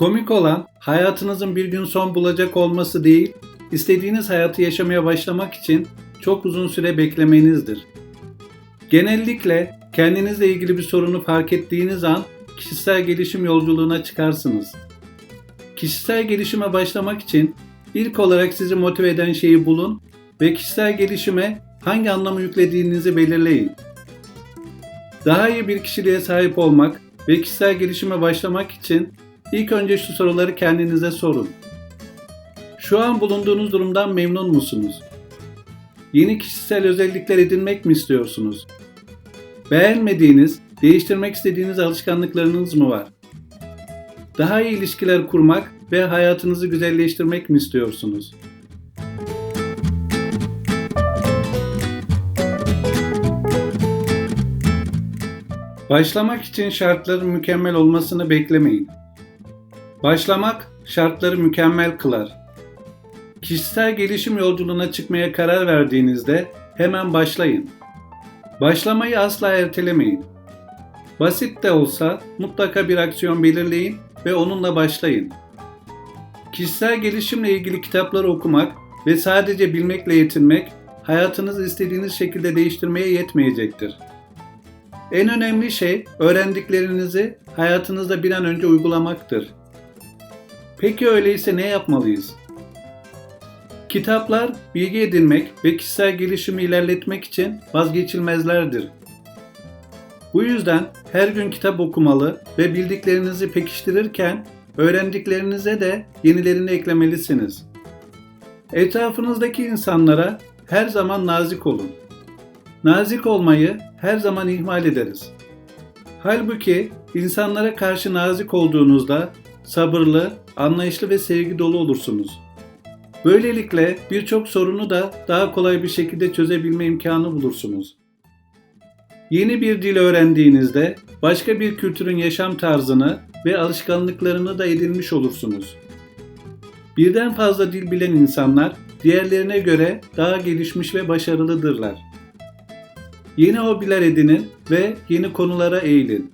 Komik olan hayatınızın bir gün son bulacak olması değil, istediğiniz hayatı yaşamaya başlamak için çok uzun süre beklemenizdir. Genellikle kendinizle ilgili bir sorunu fark ettiğiniz an kişisel gelişim yolculuğuna çıkarsınız. Kişisel gelişime başlamak için ilk olarak sizi motive eden şeyi bulun ve kişisel gelişime hangi anlamı yüklediğinizi belirleyin. Daha iyi bir kişiliğe sahip olmak ve kişisel gelişime başlamak için ilk önce şu soruları kendinize sorun. Şu an bulunduğunuz durumdan memnun musunuz? Yeni kişisel özellikler edinmek mi istiyorsunuz? Beğenmediğiniz, değiştirmek istediğiniz alışkanlıklarınız mı var? Daha iyi ilişkiler kurmak ve hayatınızı güzelleştirmek mi istiyorsunuz? Başlamak için şartların mükemmel olmasını beklemeyin. Başlamak şartları mükemmel kılar. Kişisel gelişim yolculuğuna çıkmaya karar verdiğinizde hemen başlayın. Başlamayı asla ertelemeyin. Basit de olsa mutlaka bir aksiyon belirleyin ve onunla başlayın. Kişisel gelişimle ilgili kitapları okumak ve sadece bilmekle yetinmek hayatınızı istediğiniz şekilde değiştirmeye yetmeyecektir. En önemli şey öğrendiklerinizi hayatınızda bir an önce uygulamaktır. Peki öyleyse ne yapmalıyız? Kitaplar bilgi edinmek ve kişisel gelişimi ilerletmek için vazgeçilmezlerdir. Bu yüzden her gün kitap okumalı ve bildiklerinizi pekiştirirken öğrendiklerinize de yenilerini eklemelisiniz. Etrafınızdaki insanlara her zaman nazik olun. Nazik olmayı her zaman ihmal ederiz. Halbuki insanlara karşı nazik olduğunuzda sabırlı, anlayışlı ve sevgi dolu olursunuz. Böylelikle birçok sorunu da daha kolay bir şekilde çözebilme imkanı bulursunuz. Yeni bir dil öğrendiğinizde başka bir kültürün yaşam tarzını ve alışkanlıklarını da edinmiş olursunuz. Birden fazla dil bilen insanlar diğerlerine göre daha gelişmiş ve başarılıdırlar. Yeni hobiler edinin ve yeni konulara eğilin.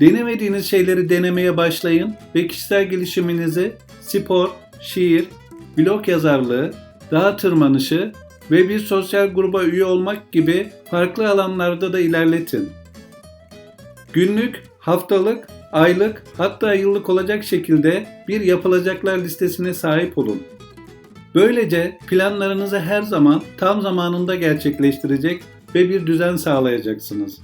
Denemediğiniz şeyleri denemeye başlayın ve kişisel gelişiminizi spor, şiir, blog yazarlığı, dağ tırmanışı ve bir sosyal gruba üye olmak gibi farklı alanlarda da ilerletin. Günlük, haftalık, aylık hatta yıllık olacak şekilde bir yapılacaklar listesine sahip olun. Böylece planlarınızı her zaman tam zamanında gerçekleştirecek ve bir düzen sağlayacaksınız.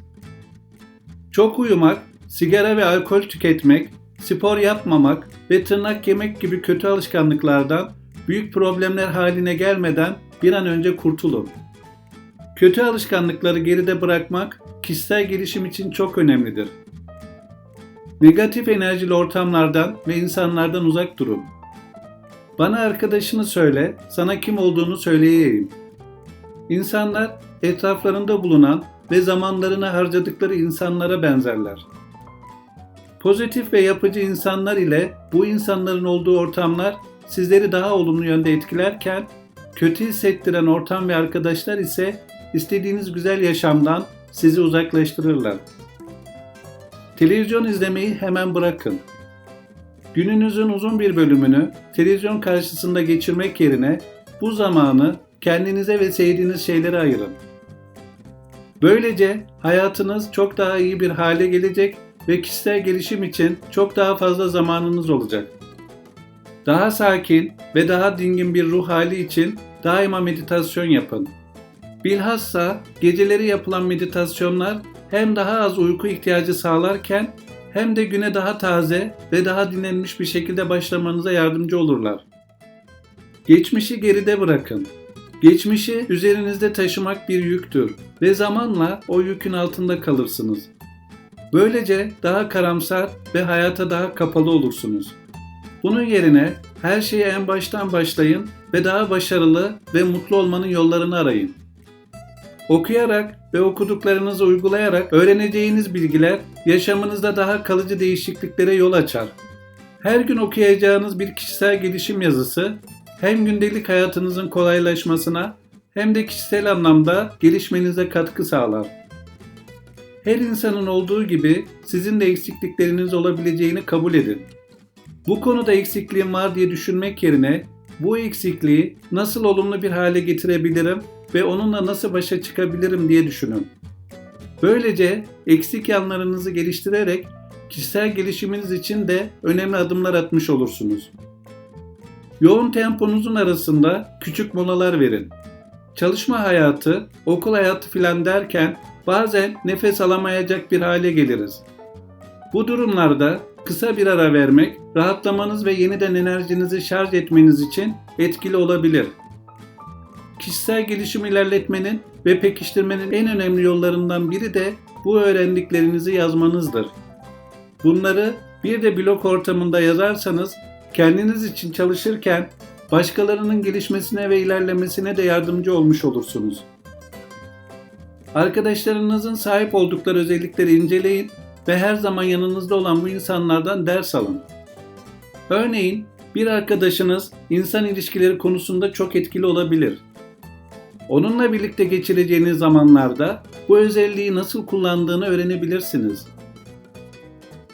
Çok uyumak, sigara ve alkol tüketmek, spor yapmamak ve tırnak yemek gibi kötü alışkanlıklardan büyük problemler haline gelmeden bir an önce kurtulun. Kötü alışkanlıkları geride bırakmak kişisel gelişim için çok önemlidir. Negatif enerjili ortamlardan ve insanlardan uzak durun. Bana arkadaşını söyle, sana kim olduğunu söyleyeyim. İnsanlar etraflarında bulunan ve zamanlarını harcadıkları insanlara benzerler. Pozitif ve yapıcı insanlar ile bu insanların olduğu ortamlar sizleri daha olumlu yönde etkilerken kötü hissettiren ortam ve arkadaşlar ise istediğiniz güzel yaşamdan sizi uzaklaştırırlar. Televizyon izlemeyi hemen bırakın. Gününüzün uzun bir bölümünü televizyon karşısında geçirmek yerine bu zamanı kendinize ve sevdiğiniz şeylere ayırın. Böylece hayatınız çok daha iyi bir hale gelecek ve kişisel gelişim için çok daha fazla zamanınız olacak. Daha sakin ve daha dingin bir ruh hali için daima meditasyon yapın. Bilhassa geceleri yapılan meditasyonlar hem daha az uyku ihtiyacı sağlarken hem de güne daha taze ve daha dinlenmiş bir şekilde başlamanıza yardımcı olurlar. Geçmişi geride bırakın. Geçmişi üzerinizde taşımak bir yüktür ve zamanla o yükün altında kalırsınız. Böylece daha karamsar ve hayata daha kapalı olursunuz. Bunun yerine her şeye en baştan başlayın ve daha başarılı ve mutlu olmanın yollarını arayın. Okuyarak ve okuduklarınızı uygulayarak öğreneceğiniz bilgiler yaşamınızda daha kalıcı değişikliklere yol açar. Her gün okuyacağınız bir kişisel gelişim yazısı hem gündelik hayatınızın kolaylaşmasına hem de kişisel anlamda gelişmenize katkı sağlar. Her insanın olduğu gibi sizin de eksiklikleriniz olabileceğini kabul edin. Bu konuda eksikliğim var diye düşünmek yerine bu eksikliği nasıl olumlu bir hale getirebilirim ve onunla nasıl başa çıkabilirim diye düşünün. Böylece eksik yanlarınızı geliştirerek kişisel gelişiminiz için de önemli adımlar atmış olursunuz. Yoğun temponuzun arasında küçük molalar verin. Çalışma hayatı, okul hayatı filan derken bazen nefes alamayacak bir hale geliriz. Bu durumlarda kısa bir ara vermek, rahatlamanız ve yeniden enerjinizi şarj etmeniz için etkili olabilir. Kişisel gelişim ilerletmenin ve pekiştirmenin en önemli yollarından biri de bu öğrendiklerinizi yazmanızdır. Bunları bir de blog ortamında yazarsanız kendiniz için çalışırken başkalarının gelişmesine ve ilerlemesine de yardımcı olmuş olursunuz. Arkadaşlarınızın sahip oldukları özellikleri inceleyin ve her zaman yanınızda olan bu insanlardan ders alın. Örneğin bir arkadaşınız insan ilişkileri konusunda çok etkili olabilir. Onunla birlikte geçireceğiniz zamanlarda bu özelliği nasıl kullandığını öğrenebilirsiniz.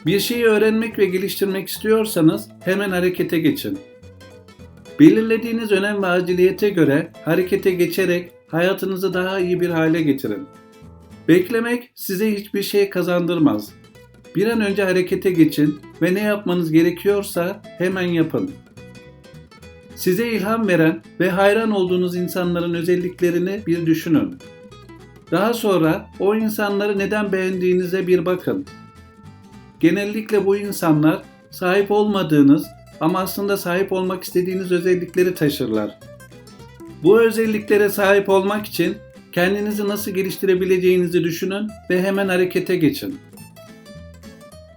Bir şeyi öğrenmek ve geliştirmek istiyorsanız hemen harekete geçin. Belirlediğiniz önem ve aciliyete göre harekete geçerek hayatınızı daha iyi bir hale getirin. Beklemek size hiçbir şey kazandırmaz. Bir an önce harekete geçin ve ne yapmanız gerekiyorsa hemen yapın. Size ilham veren ve hayran olduğunuz insanların özelliklerini bir düşünün. Daha sonra o insanları neden beğendiğinize bir bakın. Genellikle bu insanlar sahip olmadığınız ama aslında sahip olmak istediğiniz özellikleri taşırlar. Bu özelliklere sahip olmak için kendinizi nasıl geliştirebileceğinizi düşünün ve hemen harekete geçin.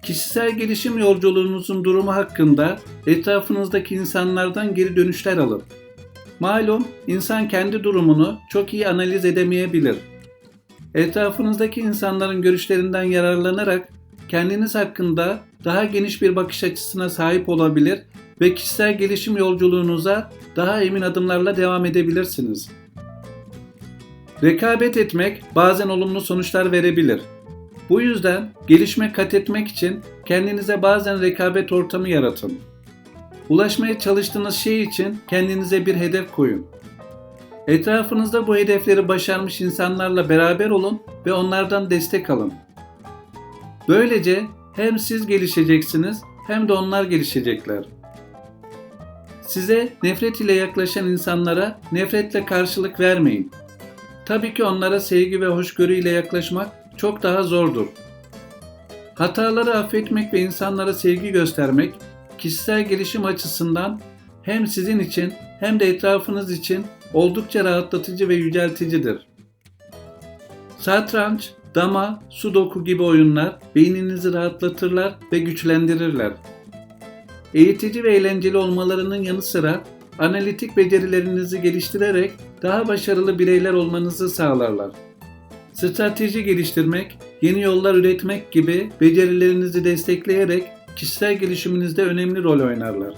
Kişisel gelişim yolculuğunuzun durumu hakkında etrafınızdaki insanlardan geri dönüşler alın. Malum insan kendi durumunu çok iyi analiz edemeyebilir. Etrafınızdaki insanların görüşlerinden yararlanarak kendiniz hakkında daha geniş bir bakış açısına sahip olabilir ve kişisel gelişim yolculuğunuza daha emin adımlarla devam edebilirsiniz. Rekabet etmek bazen olumlu sonuçlar verebilir. Bu yüzden gelişme kat etmek için kendinize bazen rekabet ortamı yaratın. Ulaşmaya çalıştığınız şey için kendinize bir hedef koyun. Etrafınızda bu hedefleri başarmış insanlarla beraber olun ve onlardan destek alın. Böylece hem siz gelişeceksiniz hem de onlar gelişecekler. Size nefret ile yaklaşan insanlara nefretle karşılık vermeyin. Tabii ki onlara sevgi ve hoşgörü ile yaklaşmak çok daha zordur. Hataları affetmek ve insanlara sevgi göstermek kişisel gelişim açısından hem sizin için hem de etrafınız için oldukça rahatlatıcı ve yücelticidir. Satranç, dama, sudoku gibi oyunlar beyninizi rahatlatırlar ve güçlendirirler. Eğitici ve eğlenceli olmalarının yanı sıra analitik becerilerinizi geliştirerek daha başarılı bireyler olmanızı sağlarlar. Strateji geliştirmek, yeni yollar üretmek gibi becerilerinizi destekleyerek kişisel gelişiminizde önemli rol oynarlar.